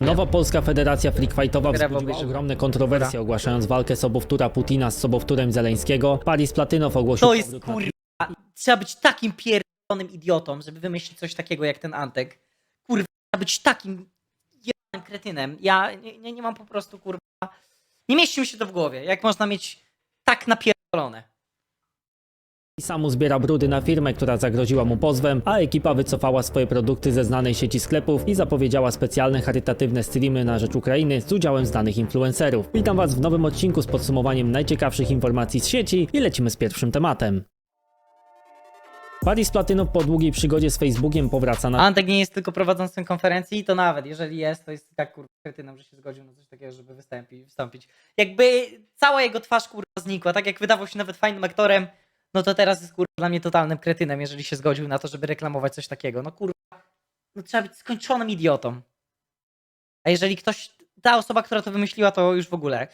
Nowa Polska Federacja Freakfightowa wzbudziła ogromne kontrowersje, ogłaszając walkę Sobowtóra Putina z Sobowtórem Zeleńskiego. Paris Platynow ogłosił To jest powrót na kurwa. Trzeba być takim pierdolonym idiotą, żeby wymyślić coś takiego jak ten Antek. Kurwa, trzeba być takim jebanym kretynem. Ja nie, nie, nie mam po prostu kurwa. Nie mieści mi się to w głowie. Jak można mieć tak napierdolone? I Samu zbiera brudy na firmę, która zagroziła mu pozwem, a ekipa wycofała swoje produkty ze znanej sieci sklepów i zapowiedziała specjalne charytatywne streamy na rzecz Ukrainy z udziałem znanych influencerów. Witam Was w nowym odcinku z podsumowaniem najciekawszych informacji z sieci i lecimy z pierwszym tematem. Paris Platynow po długiej przygodzie z Facebookiem powraca na Antek nie jest tylko prowadzącym konferencji, to nawet jeżeli jest, to jest i tak kurwa kretynem, że się zgodził na coś takiego, żeby wystąpić. wystąpić. Jakby cała jego twarz kurwa znikła, tak jak wydawał się nawet fajnym aktorem, no to teraz jest kurwa dla mnie totalnym kretynem, jeżeli się zgodził na to, żeby reklamować coś takiego. No kurwa, no trzeba być skończonym idiotą. A jeżeli ktoś, ta osoba, która to wymyśliła, to już w ogóle.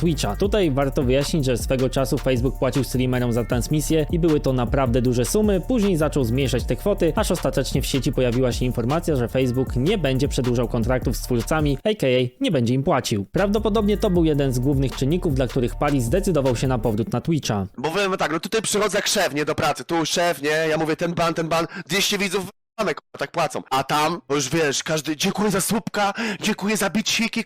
Twitcha. Tutaj warto wyjaśnić, że swego czasu Facebook płacił streamerom za transmisję i były to naprawdę duże sumy, później zaczął zmniejszać te kwoty, aż ostatecznie w sieci pojawiła się informacja, że Facebook nie będzie przedłużał kontraktów z twórcami, aka nie będzie im płacił. Prawdopodobnie to był jeden z głównych czynników, dla których Paris zdecydował się na powrót na Twitcha. Bo powiem tak, no tutaj przychodzę jak szef, nie, do pracy, tu szef, nie, ja mówię ten ban, ten ban, 200 widzów, tak płacą. A tam, bo już wiesz, każdy, dziękuję za słupka, dziękuję za biciki,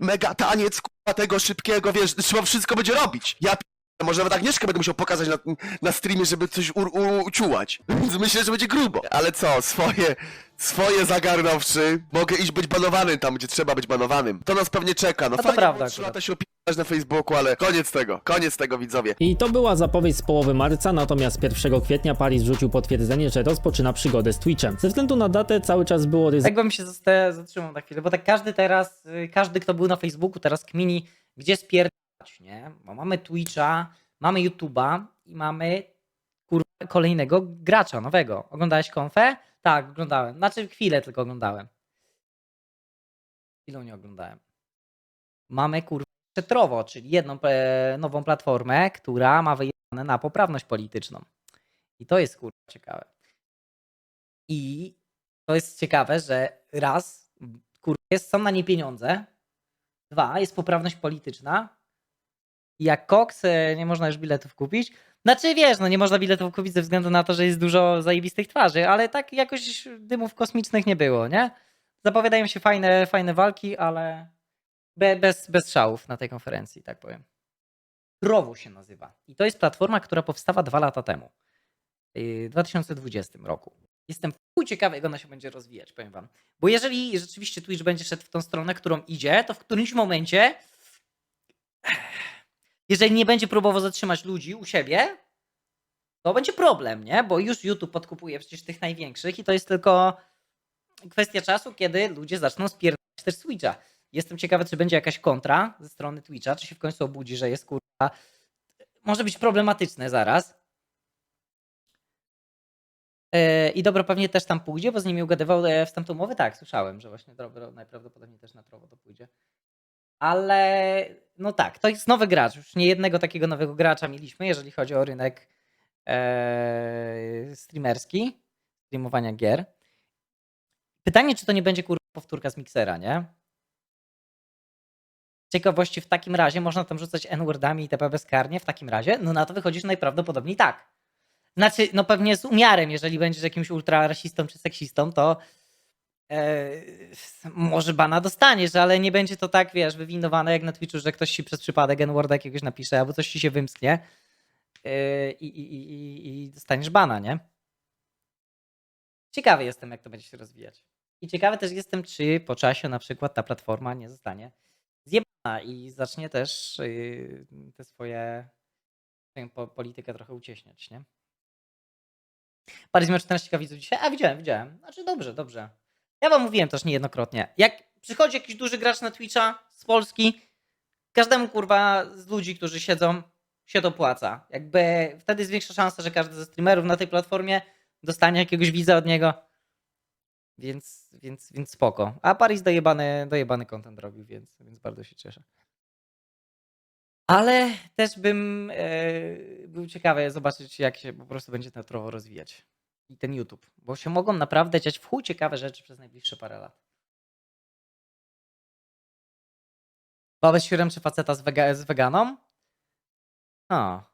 mega taniec, k***a, tego szybkiego, wiesz, trzeba wszystko będzie robić. Ja p- może nawet Agnieszkę będę musiał pokazać na, na streamie, żeby coś u, u, uciułać. Więc myślę, że będzie grubo. Ale co, swoje, swoje zagarnąwszy, mogę iść być banowanym tam, gdzie trzeba być banowanym. To nas pewnie czeka, no, to fajnie prawda było trzy akurat. lata się opierać na Facebooku, ale koniec tego, koniec tego, widzowie. I to była zapowiedź z połowy marca, natomiast 1 kwietnia Paris rzucił potwierdzenie, że rozpoczyna przygodę z Twitchem. Ze względu na datę cały czas było ryzyko. Tak bym się zosta- zatrzymał na chwilę, bo tak każdy teraz, y, każdy kto był na Facebooku teraz kmini, gdzie spierdać, nie? Bo mamy Twitcha, mamy YouTube'a i mamy kurwa kolejnego gracza nowego. Oglądałeś konfę? Tak, oglądałem. Znaczy chwilę tylko oglądałem. Chwilę nie oglądałem. Mamy kurwa jeszcze Trovo, czyli jedną nową platformę, która ma wyjechane na poprawność polityczną. I to jest kurwa ciekawe. I to jest ciekawe, że raz, kurwa, jest, są na niej pieniądze, dwa, jest poprawność polityczna jak koks e, nie można już biletów kupić. Znaczy wiesz, no nie można biletów kupić ze względu na to, że jest dużo zajebistych twarzy, ale tak jakoś dymów kosmicznych nie było, nie? Zapowiadają się fajne, fajne walki, ale be, bez, bez szałów na tej konferencji, tak powiem. Prowo się nazywa. I to jest platforma, która powstała dwa lata temu. yy, W 2020 roku. Jestem chuj ciekawy, jak ona się będzie rozwijać, powiem wam. Bo jeżeli rzeczywiście Twitch będzie szedł w tą stronę, którą idzie, to w którymś momencie, jeżeli nie będzie próbował zatrzymać ludzi u siebie, to będzie problem, nie? Bo już YouTube podkupuje przecież tych największych i to jest tylko kwestia czasu, kiedy ludzie zaczną spierdać też z Twitcha. Jestem ciekawy, czy będzie jakaś kontra ze strony Twitcha, czy się w końcu obudzi, że jest kurwa. Może być problematyczne zaraz. E, I dobro pewnie też tam pójdzie, bo z nimi ugadywał e, wstęp umowy. Tak, słyszałem, że właśnie dobro najprawdopodobniej też na trowo to pójdzie. Ale no tak, to jest nowy gracz. Już nie jednego takiego nowego gracza mieliśmy, jeżeli chodzi o rynek e, streamerski, streamowania gier. Pytanie, czy to nie będzie kurwa powtórka z miksera, nie? Ciekawości w takim razie można tam rzucać N-wordami i TP bezkarnie w takim razie? No na to wychodzi, że najprawdopodobniej tak. Znaczy, no pewnie z umiarem, jeżeli będziesz jakimś ultrarasistą czy seksistą, to e, może bana dostaniesz, ale nie będzie to tak, wiesz, wywinowane jak na Twitchu, że ktoś ci przez przypadek N-worda jakiegoś napisze, albo coś ci się wymsknie e, i, i, i- i dostaniesz bana, nie? Ciekawy jestem, jak to będzie się rozwijać. I ciekawy też jestem, czy po czasie na przykład ta platforma nie zostanie zjebana i zacznie też yy, te swoje po, politykę trochę ucieśniać, nie? Paris miał 14 widzów dzisiaj. A widziałem, widziałem. Znaczy dobrze, dobrze. Ja wam mówiłem też niejednokrotnie. Jak przychodzi jakiś duży gracz na Twitcha z Polski, każdemu kurwa z ludzi, którzy siedzą, się to opłaca. Jakby wtedy jest większa szansa, że każdy ze streamerów na tej platformie dostanie jakiegoś widza od niego. Więc, więc, więc spoko. A Paris dojebany, dojebany content robił, więc, więc bardzo się cieszę. Ale też bym e, był ciekawy zobaczyć, jak się po prostu będzie teatrowo rozwijać. I ten YouTube. Bo się mogą naprawdę dziać w chuj ciekawe rzeczy przez najbliższe parę lat. Babę świerem czy faceta z, wega, z weganą? A.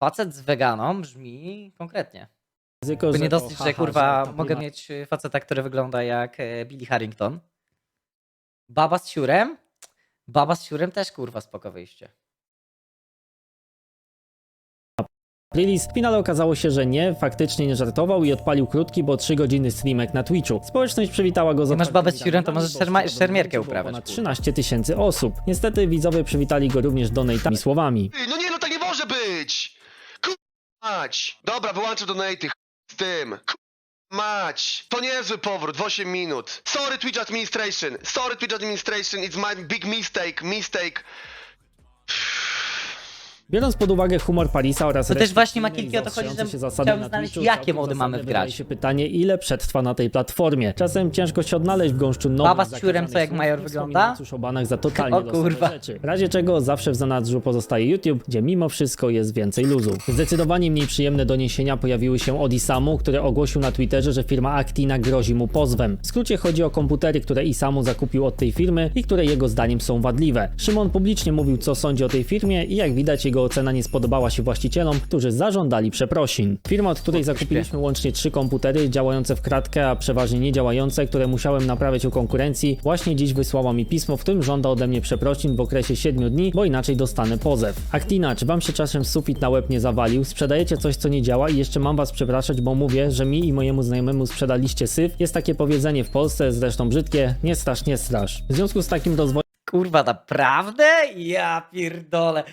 Facet z weganą brzmi konkretnie ryzyko, nie dosyć, że kurwa mogę mieć y, faceta, który wygląda jak e, Billy Harrington. Baba z siurem? Baba z siurem też kurwa spoko wyjście. Playlist. W finale okazało się, że nie, faktycznie nie żartował i odpalił krótki, bo 3 godziny streamek na Twitchu. Społeczność przywitała go z Nie masz otwartymi babę z siurem, to możesz szerma- szermierkę było uprawiać, Ponad kurwa. 13 tysięcy osób. Niestety widzowie przywitali go również donatami słowami. Ty, No nie, no tak nie może być! Ku... mać! Dobra, wyłączę donaty, tym. Mać! To niezły powrót w 8 minut. Sorry Twitch Administration, sorry Twitch Administration, it's my big mistake, mistake. Biorąc pod uwagę humor Parisa oraz To też właśnie restrykcyjne Makilki i o to chodzi, że chciałbym na znaleźć, jakie mody mamy wydaje wgrać. się pytanie, ile przetrwa na tej platformie. Czasem ciężko się odnaleźć w gąszczu nowych, Baba z siurem, co jak major wygląda? już o banach za totalnie O kurwa. rzeczy. W razie czego zawsze w zanadrzu pozostaje YouTube, gdzie mimo wszystko jest więcej luzu. Zdecydowanie mniej przyjemne doniesienia pojawiły się od Isamu, który ogłosił na Twitterze, że firma Actina grozi mu pozwem. W skrócie chodzi o komputery, które Isamu zakupił od tej firmy i które jego zdaniem są wadliwe. Szymon publicznie mówił, co sądzi o tej firmie i jak widać jego ocena nie spodobała się właścicielom, którzy zażądali przeprosin. Firma, od której zakupiliśmy łącznie trzy komputery działające w kratkę, a przeważnie nie działające, które musiałem naprawiać u konkurencji, właśnie dziś wysłała mi pismo, w którym żąda ode mnie przeprosin w okresie 7 dni, bo inaczej dostanę pozew. Aktina, czy wam się czasem sufit na łeb nie zawalił? Sprzedajecie coś, co nie działa i jeszcze mam was przepraszać, bo mówię, że mi i mojemu znajomemu sprzedaliście syf. Jest takie powiedzenie w Polsce, zresztą brzydkie, nie strasz, nie strasz. W związku z takim rozwojem Kurwa, naprawdę? Ja pierdolę.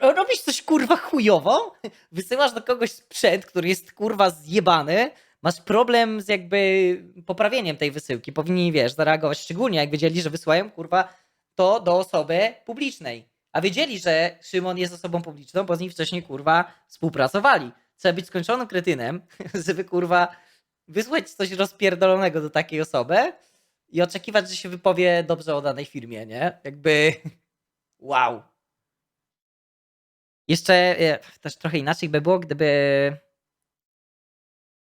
Robisz coś kurwa chujowo? Wysyłasz do kogoś sprzęt, który jest kurwa zjebany, masz problem z jakby poprawieniem tej wysyłki. Powinni, wiesz, zareagować, szczególnie jak wiedzieli, że wysyłają kurwa to do osoby publicznej. A wiedzieli, że Szymon jest osobą publiczną, bo z nim wcześniej kurwa współpracowali. Trzeba być skończonym kretynem, żeby kurwa wysłać coś rozpierdolonego do takiej osoby i oczekiwać, że się wypowie dobrze o danej firmie, nie? Jakby wow. Jeszcze e, też trochę inaczej by było, gdyby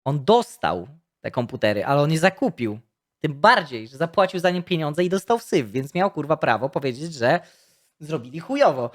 on dostał te komputery, ale on je zakupił. Tym bardziej, że zapłacił za nie pieniądze i dostał syf, więc miał kurwa prawo powiedzieć, że zrobili chujowo.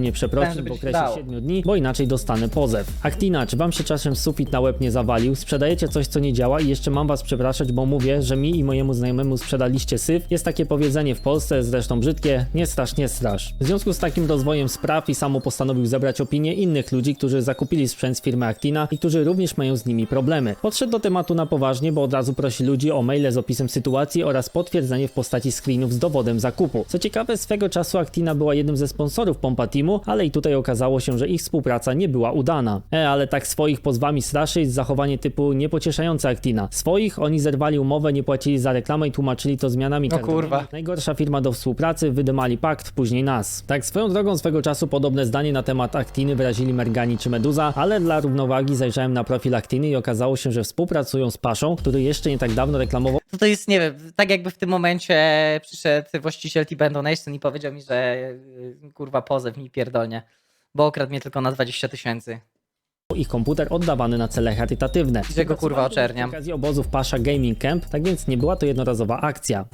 Nie przeprosin żeby w okresie dało. 7 dni, bo inaczej dostanę pozew. Aktina, czy wam się czasem sufit na łeb nie zawalił? Sprzedajecie coś, co nie działa i jeszcze mam was przepraszać, bo mówię, że mi i mojemu znajomemu sprzedaliście syf. Jest takie powiedzenie w Polsce, zresztą brzydkie, nie strasz, nie strasz. W związku z takim rozwojem spraw i samo postanowił zebrać opinię innych ludzi, którzy zakupili sprzęt z firmy Actina i którzy również mają z nimi problemy. Podszedł do tematu na poważnie, bo od razu prosi ludzi o maile z opisem sytuacji oraz potwierdzenie w postaci screenów z dowodem zakupu. Co ciekawe, swego czasu Actina była jednym ze sponsorów Pompa Teamu, ale i tutaj okazało się, że ich współpraca nie była udana. E, ale tak swoich pozwami straszyć, zachowanie typu niepocieszające Actina. Swoich oni zerwali umowę, nie płacili za reklamę i tłumaczyli to zmianami No kartowymi. kurwa. Najgorsza firma do współpracy, wydymali pakt, później nas. Tak swoją drogą swego czasu podobne zdanie na temat Actiny wyrazili Mergani czy Meduza, ale dla równowagi zajrzałem na profil Actiny i okazało się, że współpracują z Paszą, który jeszcze nie tak dawno reklamował To to jest, nie wiem, tak jakby w tym momencie przyszedł właściciel T-Band Donation i powiedział mi, że y, kurwa pozew mi pierdolnie, bo okradł mnie tylko na 20 tysięcy. ich komputer oddawany na cele charytatywne. Że go, kurwa, oczerniam. Z okazji obozów Pasza Gaming Camp, tak więc nie była to jednorazowa akcja.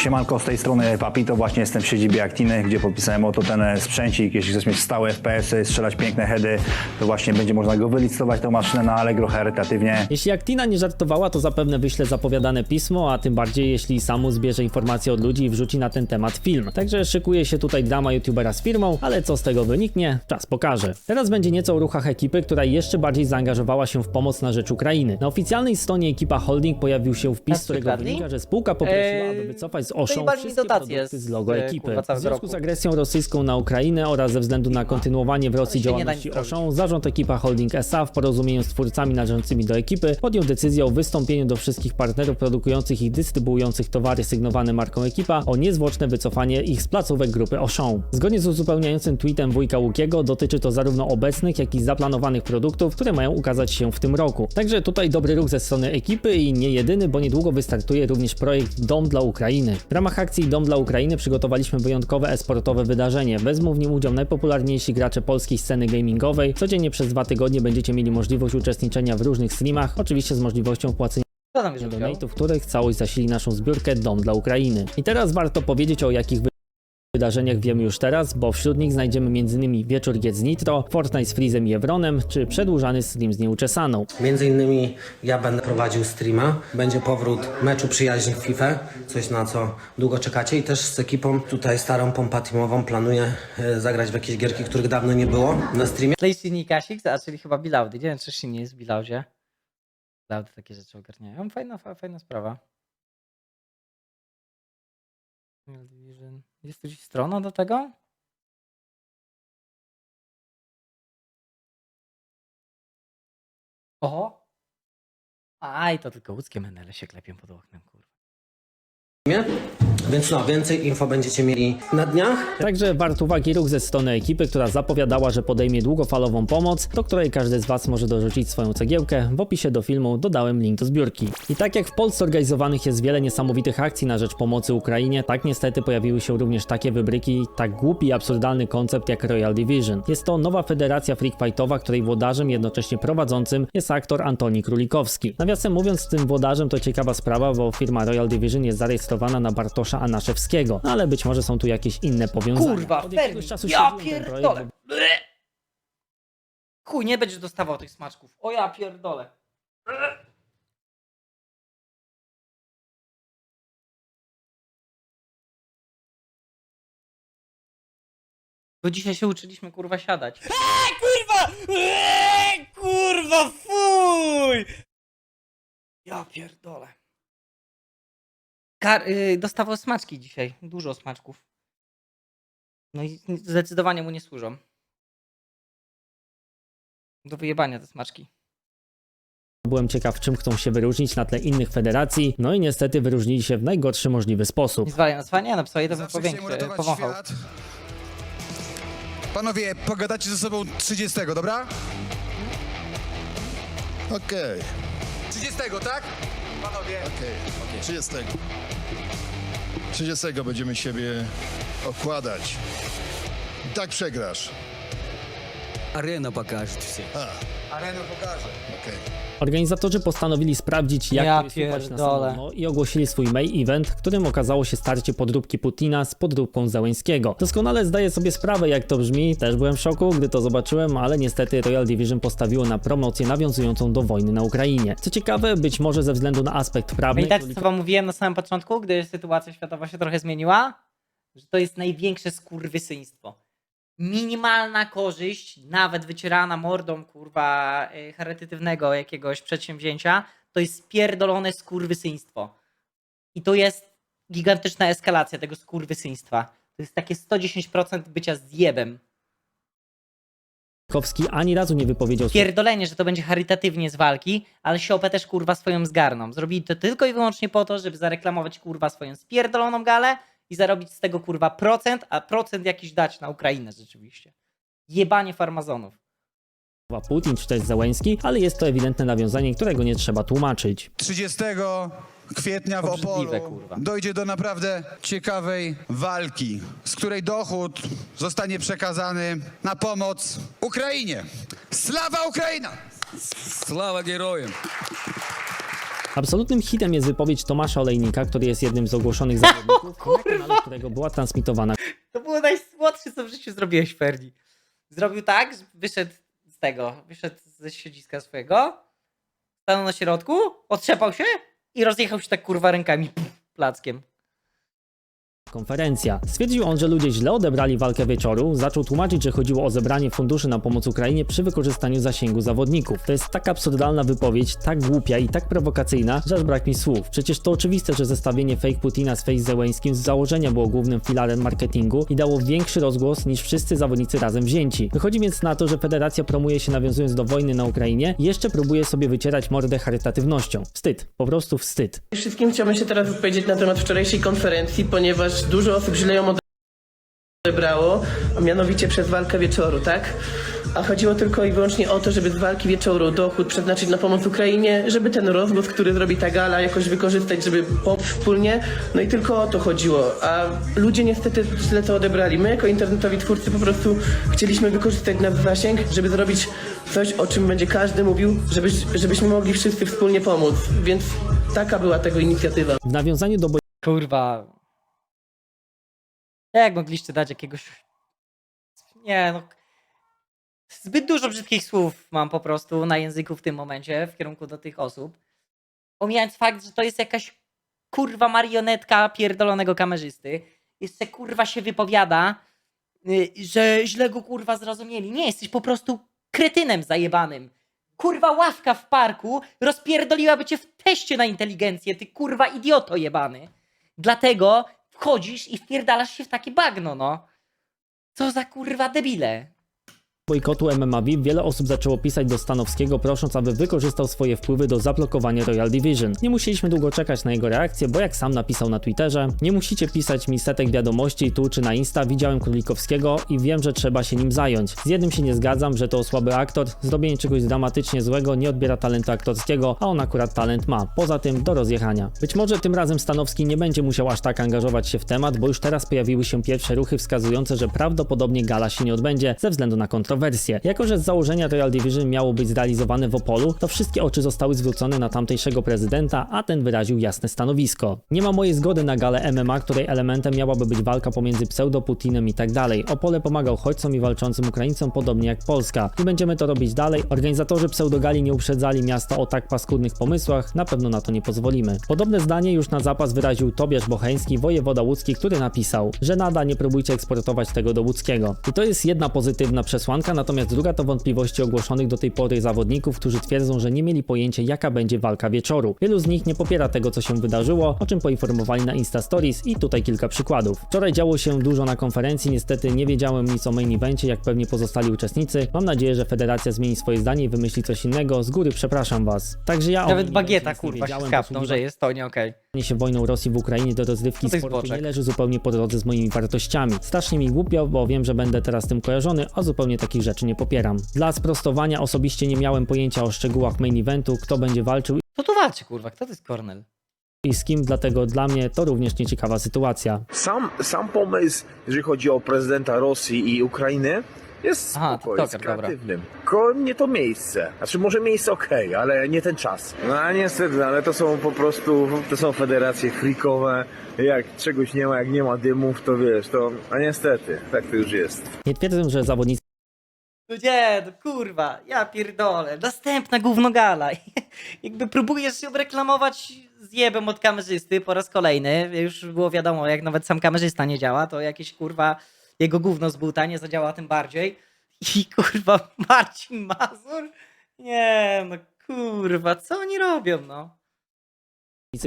Siemanko, z tej strony Papi, to właśnie jestem w siedzibie Actiny, gdzie podpisałem oto ten sprzęcik. Jeśli chcesz mieć stałe FPS-y, strzelać piękne heady, to właśnie będzie można go wylicytować tą maszynę na Allegro charytatywnie. Jeśli Actina nie żartowała, to zapewne wyśle zapowiadane pismo, a tym bardziej jeśli samu zbierze informacje od ludzi i wrzuci na ten temat film. Także szykuje się tutaj drama youtubera z firmą, ale co z tego wyniknie, czas pokaże. Teraz będzie nieco o ruchach ekipy, która jeszcze bardziej zaangażowała się w pomoc na rzecz Ukrainy. Na oficjalnej stronie ekipa Holding pojawił się wpis, którego wynika, że spółka poprosiła, Eee, aby wycofać z Oszą mi wszystkie produkty z logo e, ekipy. W związku z agresją rosyjską na Ukrainę oraz ze względu na kontynuowanie w Rosji działalności. Oszą, zarząd ekipa Holding SA w porozumieniu z twórcami należącymi do ekipy podjął decyzję o wystąpieniu do wszystkich partnerów produkujących i dystrybuujących towary sygnowane marką ekipa o niezwłoczne wycofanie ich z placówek grupy Auchan. Zgodnie z uzupełniającym tweetem wujka Łukiego dotyczy to zarówno obecnych, jak i zaplanowanych produktów, które mają ukazać się w tym roku. Także tutaj dobry ruch ze strony ekipy i nie jedyny, bo niedługo wystartuje również projekt Dom dla Ukrainy. W ramach akcji Dom dla Ukrainy przygotowaliśmy wyjątkowe esportowe wydarzenie. Wezmą w nim udział najpopularniejsi gracze polskiej sceny gamingowej. Codziennie przez dwa tygodnie będziecie mieli możliwość uczestniczenia w różnych streamach, oczywiście z możliwością udział? donate'ów, których całość zasili naszą zbiórkę Dom dla Ukrainy. I teraz warto powiedzieć o jakich wydarzeniach wiemy już teraz, bo wśród nich znajdziemy m.in. wieczór gier z Nitro, Fortnite z Freezem i Evronem, czy przedłużany stream z Nieuczesaną. Między innymi ja będę prowadził streama, będzie powrót meczu przyjaźni w FIFA, coś na co długo czekacie i też z ekipą tutaj starą pompa teamową planuję e, zagrać w jakieś gierki, których dawno nie było na streamie. Lacey Nikasik, a czyli chyba Bilaudy. Nie wiem, czy się nie jest w Bilaudzie. Bilaudy takie rzeczy ogarniają. Fajna, fa- fajna sprawa. Real Division. Jest gdzieś strona do tego? Oho. Aj, to tylko łódzkie menele się klepią pod oknem, kurwa. Więc no, więcej info będziecie mieli na dniach. Także wart uwagi ruch ze strony ekipy, która zapowiadała, że podejmie długofalową pomoc, do której każdy z Was może dorzucić swoją cegiełkę. W opisie do filmu dodałem link do zbiórki. I tak jak w Polsce organizowanych jest wiele niesamowitych akcji na rzecz pomocy Ukrainie, tak niestety pojawiły się również takie wybryki, tak głupi i absurdalny koncept jak Royal Division. Jest to nowa federacja freakfightowa, której włodarzem jednocześnie prowadzącym jest aktor Antoni Królikowski. Nawiasem mówiąc, tym włodarzem to ciekawa sprawa, bo firma Royal Division jest zarejestrowana na Bartosza Anaszewskiego, no ale być może są tu jakieś inne powiązania. Kurwa, Od jakiegoś Fermi, czasu ja ten projekt, pierdolę. Chuj, nie będziesz dostawał tych smaczków. O ja pierdolę. Bo dzisiaj się uczyliśmy kurwa siadać. kurwa! Eee, kurwa, fuj! Ja pierdolę. Kar- y, dostawał smaczki dzisiaj. Dużo smaczków. No i zdecydowanie mu nie służą. Do wyjebania te smaczki. Byłem ciekaw, czym chcą się wyróżnić na tle innych federacji, no i niestety wyróżnili się w najgorszy możliwy sposób. Nie zwalaj na cwanie, no psoje to bym Zawsze chciałem powiększy, uratować powąchał. świat. Panowie, pogadacie ze sobą 30, dobra? Okej, 30, tak? Panowie. okej, 30. 30 będziemy siebie okładać. I tak przegrasz. Арена покажет все. A, Arenę pokażę. okej. Organizatorzy postanowili sprawdzić, jak Ja to jest na pierdolę. samolot i ogłosili swój main event, którym okazało się starcie podróbki Putina z podróbką Załęskiego. Doskonale zdaję sobie sprawę, jak to brzmi, też byłem w szoku, gdy to zobaczyłem, ale niestety Royal Division postawiło na promocję nawiązującą do wojny na Ukrainie. Co ciekawe, być może ze względu na aspekt prawny, Pamiętacie, królik- co wam mówiłem na samym początku, gdy sytuacja światowa się trochę zmieniła? Że to jest największe skurwysyństwo. Minimalna korzyść, nawet wycierana mordą, kurwa, y, charytatywnego jakiegoś przedsięwzięcia, to jest spierdolone skurwysyństwo. I to jest gigantyczna eskalacja tego skurwysyństwa. To jest takie 110% bycia zjebem. Kowski ani razu nie wypowiedział Pierdolenie, że to będzie charytatywnie z walki, ale siopę też kurwa swoją zgarną. Zrobili to tylko i wyłącznie po to, żeby zareklamować kurwa swoją spierdoloną galę i zarobić z tego kurwa procent, a procent jakiś dać na Ukrainę rzeczywiście. Jebanie farmazonów. Putin czy też Załęski, ale jest to ewidentne nawiązanie, którego nie trzeba tłumaczyć. 30 kwietnia w Obrzydliwe, Opolu kurwa. dojdzie do naprawdę ciekawej walki, z której dochód zostanie przekazany na pomoc Ukrainie. Slawa Ukraina! Слава героям! Absolutnym hitem jest wypowiedź Tomasza Olejnika, który jest jednym z ogłoszonych zawodników, na kanale którego była transmitowana To było najsłodsze, co w życiu zrobiłeś, Ferdi. Zrobił tak, że wyszedł z tego, wyszedł ze siedziska swojego, stanął na środku, otrzepał się i rozjechał się tak kurwa rękami pff, plackiem. Konferencja. Stwierdził on, że ludzie źle odebrali walkę wieczoru, zaczął tłumaczyć, że chodziło o zebranie funduszy na pomoc Ukrainie przy wykorzystaniu zasięgu zawodników. To jest tak absurdalna wypowiedź, tak głupia i tak prowokacyjna, że aż brak mi słów. Przecież to oczywiste, że zestawienie fake Putina z fake Zełęskim z założenia było głównym filarem marketingu i dało większy rozgłos niż wszyscy zawodnicy razem wzięci. Wychodzi więc na to, że federacja promuje się nawiązując do wojny na Ukrainie i jeszcze próbuje sobie wycierać mordę charytatywnością. Wstyd, po prostu wstyd. Wszystkim chciałbym się teraz wypowiedzieć na temat wczorajszej konferencji, ponieważ dużo osób źle ją odebrało, a mianowicie przez walkę wieczoru, tak? A chodziło tylko i wyłącznie o to, żeby z walki wieczoru dochód przeznaczyć na pomoc Ukrainie, żeby ten rozgłos, który zrobi ta gala, jakoś wykorzystać, żeby pomóc wspólnie. No i tylko o to chodziło. A ludzie niestety źle to odebrali. My jako internetowi twórcy po prostu chcieliśmy wykorzystać nasz zasięg, żeby zrobić coś, o czym będzie każdy mówił, żebyś, żebyśmy mogli wszyscy wspólnie pomóc. Więc taka była tego inicjatywa. W nawiązaniu do Kurwa. Jak mogliście dać jakiegoś. Nie no. Zbyt dużo brzydkich słów mam po prostu na języku w tym momencie w kierunku do tych osób. Omijając fakt, że to jest jakaś kurwa marionetka pierdolonego kamerzysty. Jeszcze kurwa się wypowiada, y, że źle go kurwa zrozumieli. Nie, jesteś po prostu kretynem zajebanym. Kurwa ławka w parku rozpierdoliłaby cię w teście na inteligencję, ty kurwa idioto jebany. Dlatego wchodzisz i wpierdalasz się w takie bagno, no. Co za kurwa debile. Bojkotu MMA VIP wiele osób zaczęło pisać do Stanowskiego prosząc, aby wykorzystał swoje wpływy do zablokowania Royal Division. Nie musieliśmy długo czekać na jego reakcję, bo jak sam napisał na Twitterze, nie musicie pisać mi setek wiadomości tu czy na Insta, widziałem Królikowskiego i wiem, że trzeba się nim zająć. Z jednym się nie zgadzam, że to słaby aktor, zrobienie czegoś dramatycznie złego nie odbiera talentu aktorskiego, a on akurat talent ma. Poza tym do rozjechania. Być może tym razem Stanowski nie będzie musiał aż tak angażować się w temat, bo już teraz pojawiły się pierwsze ruchy wskazujące, że prawdopodobnie gala się nie odbędzie ze względu na Jako, że z założenia Royal Division miało być zrealizowane w Opolu, to wszystkie oczy zostały zwrócone na tamtejszego prezydenta, a ten wyraził jasne stanowisko. Nie ma mojej zgody na galę MMA, której elementem miałaby być walka pomiędzy pseudo-Putinem i tak dalej. Opole pomagał uchodźcom i walczącym Ukraińcom podobnie jak Polska. I będziemy to robić dalej. Organizatorzy pseudogali nie uprzedzali miasta o tak paskudnych pomysłach, na pewno na to nie pozwolimy. Podobne zdanie już na zapas wyraził Tobiasz Bocheński, wojewoda łódzki, który napisał, że nada nie próbujcie eksportować tego do łódzkiego. I to jest jedna pozytywna przesłanka, natomiast druga to wątpliwości ogłoszonych do tej pory zawodników, którzy twierdzą, że nie mieli pojęcia jaka będzie walka wieczoru. Wielu z nich nie popiera tego, co się wydarzyło, o czym poinformowali na Insta Stories i tutaj kilka przykładów. Wczoraj działo się dużo na konferencji, niestety nie wiedziałem nic o main evencie, jak pewnie pozostali uczestnicy. Mam nadzieję, że federacja zmieni swoje zdanie i wymyśli coś innego. Z góry przepraszam was. Także ja Nawet bagieta kurwa się skapnął, że jest to nie okej. się wojną Rosji w Ukrainie do rozrywki No sportu nie leży zupełnie po drodze z moimi wartościami. Strasznie mi głupio, bo wiem, że będę teraz tym kojarzony, a zupełnie takich rzeczy nie popieram. Dla sprostowania osobiście nie miałem pojęcia o szczegółach main eventu, kto będzie walczył To tu walczy kurwa, kto to jest Kornel? i z kim, dlatego dla mnie to również nieciekawa sytuacja. Sam, sam pomysł, jeżeli chodzi o prezydenta Rosji i Ukrainy, jest Aha, spoko, jest TikToker, dobra. kreatywnym. Tylko nie to miejsce. Znaczy może miejsce okej, ale nie ten czas. No a niestety, ale to są po prostu, to są federacje frikowe. Jak czegoś nie ma, jak nie ma dymów, to wiesz, to, a niestety, tak to już jest. Nie twierdzę, że zawodnicy No nie, no kurwa, ja pierdolę. Następna gówno gala. Jakby próbujesz się odreklamować zjebem od kamerzysty po raz kolejny. Już było wiadomo, jak nawet sam kamerzysta nie działa, to jakieś kurwa jego gówno z buta nie zadziała tym bardziej. I kurwa Marcin Mazur? Nie, no kurwa, co oni robią, no?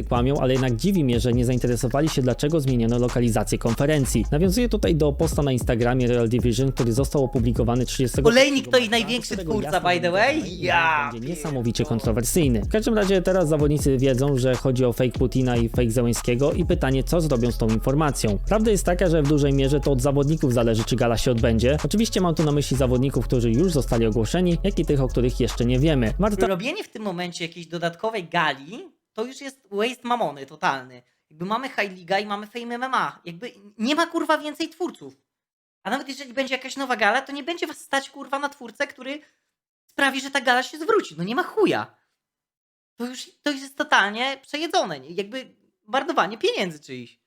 Kłamią, ale jednak dziwi mnie, że nie zainteresowali się dlaczego zmieniono lokalizację konferencji. Nawiązuję tutaj do posta na Instagramie Royal Division, który został opublikowany 30 Olejnik to marca, największy twórca, by the way? Ja Będzie niesamowicie kontrowersyjny. W każdym razie teraz zawodnicy wiedzą, że chodzi o fake Putina i fake Zełenskiego i pytanie, co zrobią z tą informacją. Prawda jest taka, że w dużej mierze to od zawodników zależy, czy gala się odbędzie. Oczywiście mam tu na myśli zawodników, którzy już zostali ogłoszeni, jak i tych, o których jeszcze nie wiemy. Warto Robienie w tym momencie jakiejś dodatkowej gali to już jest waste mamony totalny. Jakby mamy High Liga i mamy Fame MMA. Jakby nie ma kurwa więcej twórców. A nawet jeżeli będzie jakaś nowa gala, to nie będzie was stać kurwa na twórcę, który sprawi, że ta gala się zwróci. No nie ma chuja. To już, to już jest totalnie przejedzone. Jakby marnowanie pieniędzy czyjś.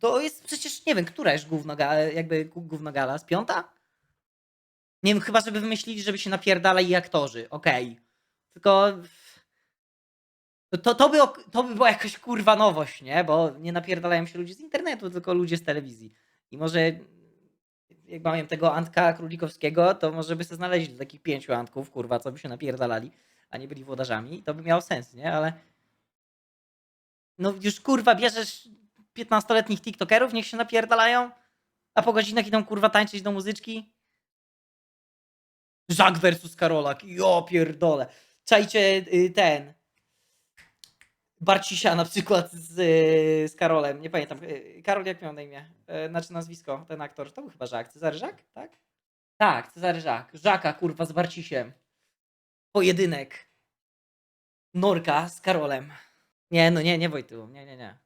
To jest przecież, nie wiem, która jest gówno gala, jakby gówno gala? Z piąta? Nie wiem, chyba żeby wymyślili, żeby się napierdalali aktorzy. Okej. Tylko to, to, by, to by była jakaś kurwa nowość, nie? Bo nie napierdalają się ludzie z internetu, tylko ludzie z telewizji. I może jak mają tego Antka Królikowskiego, to może by sobie znaleźli takich pięciu Antków, kurwa, co by się napierdalali, a nie byli włodarzami. To by miało sens, nie? Ale no już kurwa bierzesz 15-letnich TikTokerów, niech się napierdalają, a po godzinach idą kurwa tańczyć do muzyczki. Żak versus Karolak. Jo pierdolę. Czajcie y, ten. Barcisia na przykład z, y, z Karolem. Nie pamiętam. Y, Karol jak miał na imię? Znaczy nazwisko, ten aktor. To był chyba Żak. Cezary Żak? Tak? Tak, Cezary Żak. Żaka kurwa z Barcisiem. Pojedynek. Norka z Karolem. Nie, no nie, nie Wojtył. Nie, nie, nie.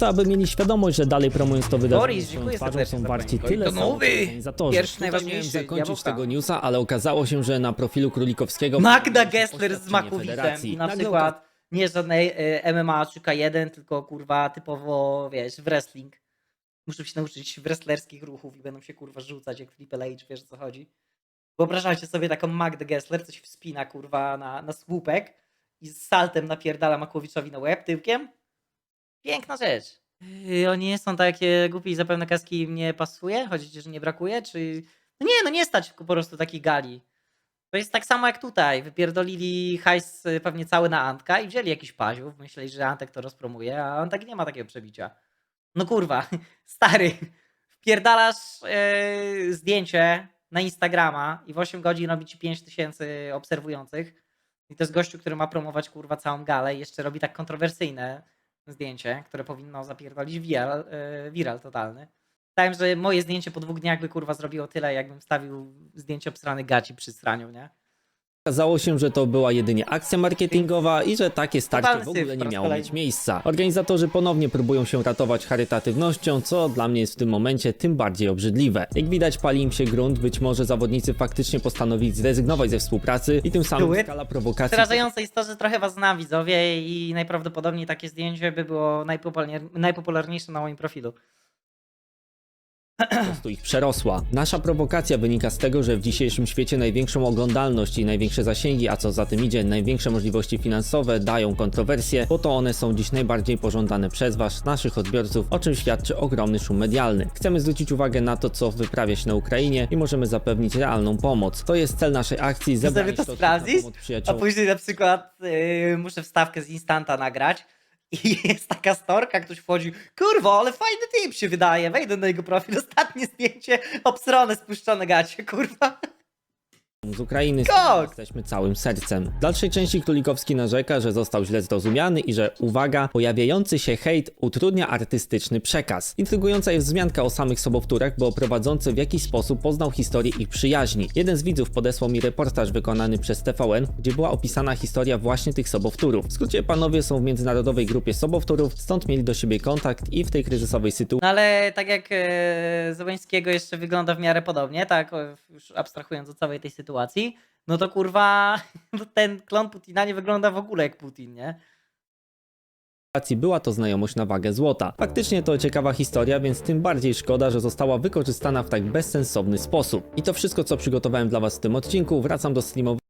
To aby mieli świadomość, że dalej promując to wydarzenie Boris, dziękuję twarzą serdecznie są za warci tyle To samo, nowy, organizatorzy. pierwszy, Tutaj najważniejszy, miałem zakończyć jabłka. tego newsa, ale okazało się, że na profilu Królikowskiego Magda Gessler z i na przykład nie żadnej y, MMA czy K1, tylko kurwa typowo, wiesz, w wrestling. Muszę się nauczyć wrestlerskich ruchów i będą się kurwa rzucać jak Flipper H, wiesz o co chodzi. Wyobrażajcie sobie taką Magdę Gessler, co się wspina kurwa na, na słupek i z saltem napierdala Makłowiczowi na łeb tyłkiem. Piękna rzecz. Yy, oni nie są takie głupie i zapewne kaski im nie pasuje? Chodzi ci, że nie brakuje? Czy... No nie, no nie stać po prostu takich gali. To jest tak samo jak tutaj. Wypierdolili hajs y, pewnie cały na Antka i wzięli jakiś paziów. Myśleli, że Antek to rozpromuje, a Antek nie ma takiego przebicia. No kurwa, stary, wpierdalasz yy, zdjęcie na Instagrama i w 8 godzin robi ci 5 tysięcy obserwujących. I to jest gościu, który ma promować kurwa całą galę i jeszcze robi tak kontrowersyjne zdjęcie, które powinno zapierdolić viral, viral totalny. Myślałem, że moje zdjęcie po dwóch dniach by kurwa zrobiło tyle, jakbym wstawił zdjęcie obsrany gaci przy straniu, nie? Okazało się, że to była jedynie akcja marketingowa i że takie starcie w ogóle nie miało mieć miejsca. Organizatorzy ponownie próbują się ratować charytatywnością, co dla mnie jest w tym momencie tym bardziej obrzydliwe. Jak widać pali im się grunt, być może zawodnicy faktycznie postanowili zrezygnować ze współpracy i tym samym it. skala prowokacji Przerażające jest to, że trochę was znam widzowie i najprawdopodobniej takie zdjęcie by było najpopularnie- najpopularniejsze na moim profilu. Po prostu ich przerosła. Nasza prowokacja wynika z tego, że w dzisiejszym świecie największą oglądalność i największe zasięgi, a co za tym idzie, największe możliwości finansowe dają kontrowersje, bo to one są dziś najbardziej pożądane przez was, naszych odbiorców, o czym świadczy ogromny szum medialny. Chcemy zwrócić uwagę na to, co wyprawia się na Ukrainie i możemy zapewnić realną pomoc. To jest cel naszej akcji, sobie to sprawdzić? A później na przykład yy, muszę wstawkę z Instanta nagrać i jest taka storka, ktoś wchodzi, kurwa, ale fajny tip się wydaje, wejdę na jego profil, ostatnie zdjęcie, obsrone, spuszczone gacie, kurwa. Z Ukrainy, którym jesteśmy całym sercem. W dalszej części Królikowski narzeka, że został źle zrozumiany i że, uwaga, pojawiający się hejt utrudnia artystyczny przekaz. Intrygująca jest wzmianka o samych sobowtórach, bo prowadzący w jakiś sposób poznał historię ich przyjaźni. Jeden z widzów podesłał mi reportaż wykonany przez TVN, gdzie była opisana historia właśnie tych sobowtórów. W skrócie panowie są w międzynarodowej grupie sobowtórów, stąd mieli do siebie kontakt i w tej kryzysowej sytuacji No ale tak jak e, Zełańskiego jeszcze wygląda w miarę podobnie, tak, o, już abstrahując od całej tej sytuacji, no to kurwa, no ten klon Putina nie wygląda w ogóle jak Putin, nie? była to znajomość na wagę złota. Faktycznie to ciekawa historia, więc tym bardziej szkoda, że została wykorzystana w tak bezsensowny sposób. I to wszystko, co przygotowałem dla Was w tym odcinku. Wracam do streamowania.